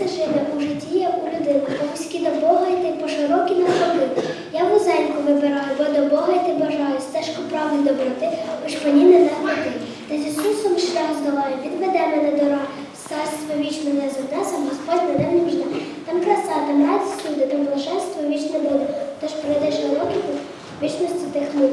Дві дороги, у житті є у людини. По вузькі до Бога йти, по широкі навпаки. Я вузеньку вибираю, бо до Бога йти бажаю, стежку правди доброти, хоч мені не наготи. Та з Ісусом шлях здолаю, відведе мене дорога, царство вічне не занесем, Господь мене не нужна. Там краса, там радість люди, там блаженство вічне буде. Тож пройдеш років, вічності тих мук